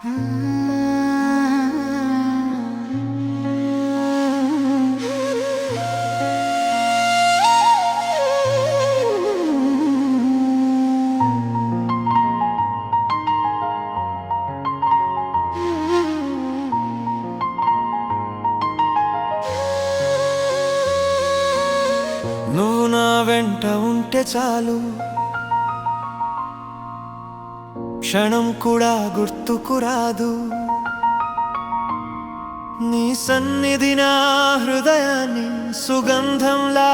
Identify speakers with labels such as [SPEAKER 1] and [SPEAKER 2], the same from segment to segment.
[SPEAKER 1] నువ్వు నా వెంట ఉంటే చాలు. క్షణం కూడా గుర్తుకు రాదు నీ సన్నిధి నా హృదయాన్ని సుగంధంలా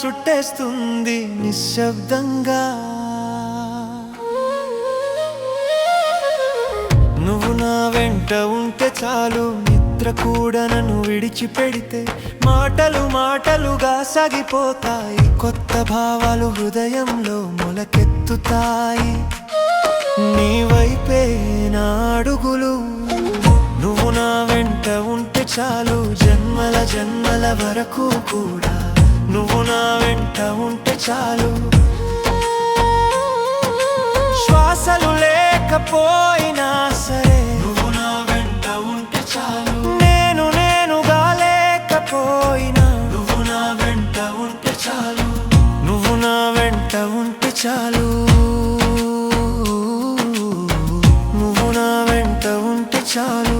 [SPEAKER 1] చుట్టేస్తుంది నిశ్శబ్దంగా. నువ్వు నా వెంట ఉంటే చాలు నిద్ర కూడా నన్ను విడిచిపెడితే మాటలు మాటలుగా సాగిపోతాయి కొత్త భావాలు హృదయంలో మొలకెత్తుతాయి. నీ వైపే నా అడుగులు నువ్వు నా వెంట ఉంటే చాలు జన్మల జన్మల వరకు కూడా. నువ్వు నా వెంట ఉంటే చాలు. శ్వాసలు లేకపోయినా సరే నువ్వు నా వెంట ఉంటే చాలు. నేను నేనుగా లేకపోయినా నువ్వు నా వెంట ఉంటే చాలు. నువ్వు నా వెంట ఉంటే చాలు. చాలు.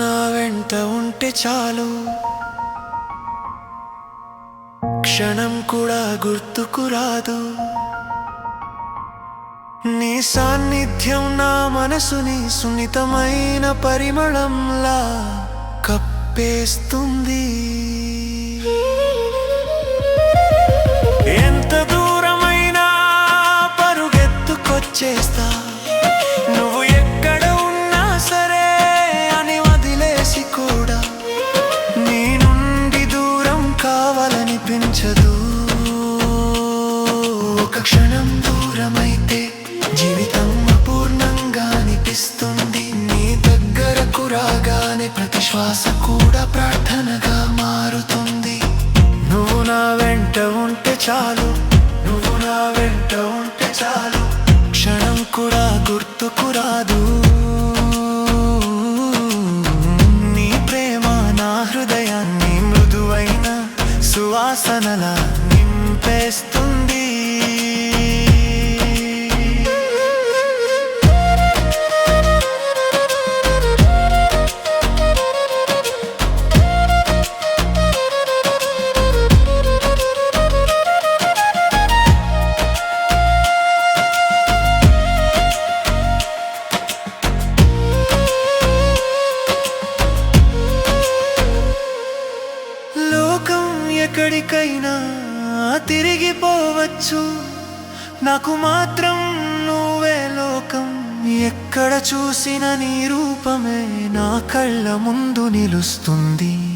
[SPEAKER 1] నా వెంట ఉంటే చాలు. క్షణం కూడా గుర్తుకు రాదు నీ సాన్నిధ్యం నా మనసుని సున్నితమైన పరిమళంలా కప్పేస్తుంది. ఎంత దూరమైనా పరుగెత్తుకొచ్చేస్తా. కావాలనిపించదు. ఒక క్షణం దూరమైతే జీవితం అపూర్ణంగా అనిపిస్తుంది. నీ దగ్గరకు రాగానే ప్రతి శ్వాస కూడా ప్రార్థనగా మారుతుంది. నువ్వు నా వెంట ఉంటే చాలు. నువ్వు నా వెంట ఉంటే చాలు. క్షణం కూడా గుర్తుకు రాదు. ఎక్కడికైనా తిరిగిపోవచ్చు నాకు మాత్రం నువ్వే లోకం. ఎక్కడ చూసిన నీ రూపమే నా కళ్ళ ముందు నిలుస్తుంది.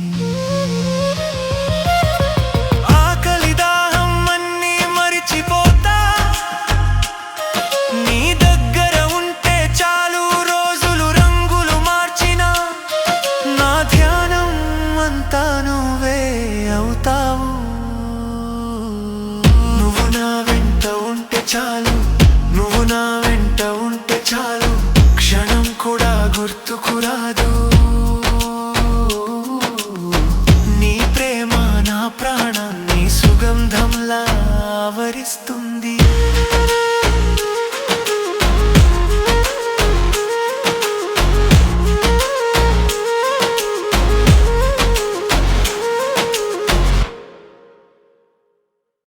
[SPEAKER 1] простой.